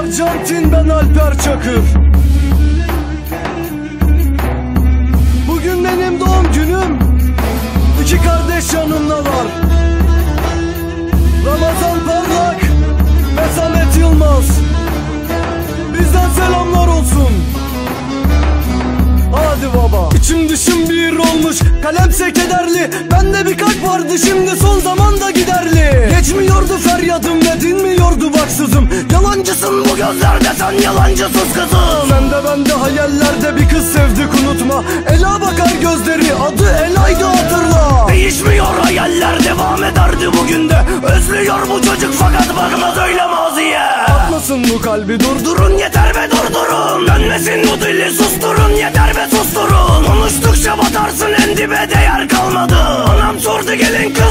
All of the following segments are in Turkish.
Arjantin ben Alper Çakır. Bugün benim doğum günüm. İki kardeş yanımda var. Ramazan Parlak ve Samet Yılmaz. Bizden selamlar olsun. Hadi baba. İçim dışım bir olmuş Kalemse kederli Bende bir kalp vardı şimdi son zamanda giderli. Geçmiyordu feryadım ve dinmiyordu baksızım Yalancısın bu gözlerde sen yalancısız kızım. Sen de bende hayallerde bir kız sevdik unutma. Ela bakar gözleri adı Ela'ydı hatırla. Değişmiyor hayaller devam ederdi bugün de. Özlüyor bu çocuk fakat bakmaz öyle maziye. Atmasın bu kalbi durdurun. Yeter be durdurun. Dönmesin bu dili susturun. Yeter be susturun. Konuştukça batarsın en dibe değer kalmadı. Anam sordu gelin kızla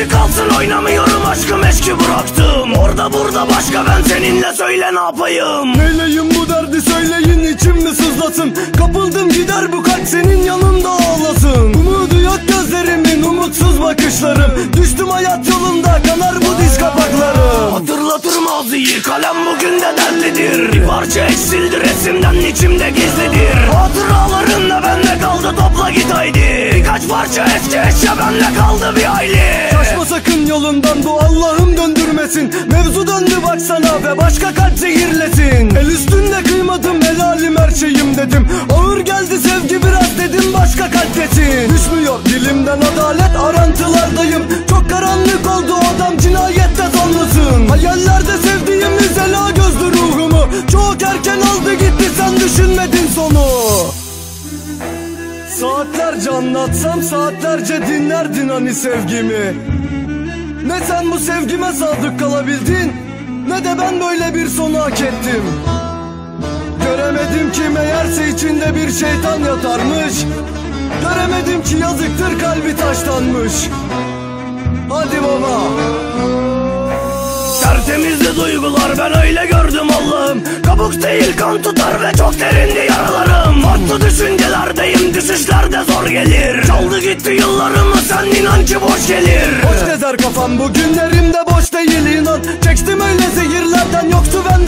Üstü kalsın oynamıyorum aşkım eşki bıraktım. Orada burada başka ben seninle söyle ne yapayım? Neyleyim bu derdi söyleyin içim mi sızlasın. Kapıldım gider bu kalp senin yanında ağlasın. Umudu yok gözlerimin umutsuz bakışlarım. Düştüm hayat yolunda kanar bu diz kapaklarım. Hatırlatır maziyi kalem bugün de dertlidir Bir parça eksildi resimden içimde gizlidir. Hatıralarınla bende kaldı topla git haydi. Birkaç parça eski eşya bende kaldı bir sakın yolundan bu Allah'ım döndürmesin. Mevzu döndü baksana ve başka kalp zehirlesin. El üstünde kıymadım helalim her şeyim dedim. Ağır geldi sevgi biraz dedim başka kalp yesin Düşmüyor dilimden adalet arantılardayım. Çok karanlık oldu adam cinayette zanlısın Hayallerde sevdiğimiz ela gözlü ruhumu. Çok erken aldı gitti sen düşünmedin sonu. Saatlerce anlatsam saatlerce dinlerdin hani sevgimi Ne sen bu sevgime sadık kalabildin Ne de ben böyle bir sonu hak ettim. Göremedim ki meğerse içinde bir şeytan yatarmış. Göremedim ki yazıktır kalbi taşlanmış Tertemizdi duygular ben öyle gördüm Allah'ım. Kabuk değil kan tutar ve çok derindi yaralarım. Farklı düşüncelerdeyim düşüşlerde zor gelir. Çaldı gitti yıllarımı sen inan ki boş gelir. Boş gezer kafam bu günlerimde boş değil inan. Çektim öyle zehirlerden yoktu bende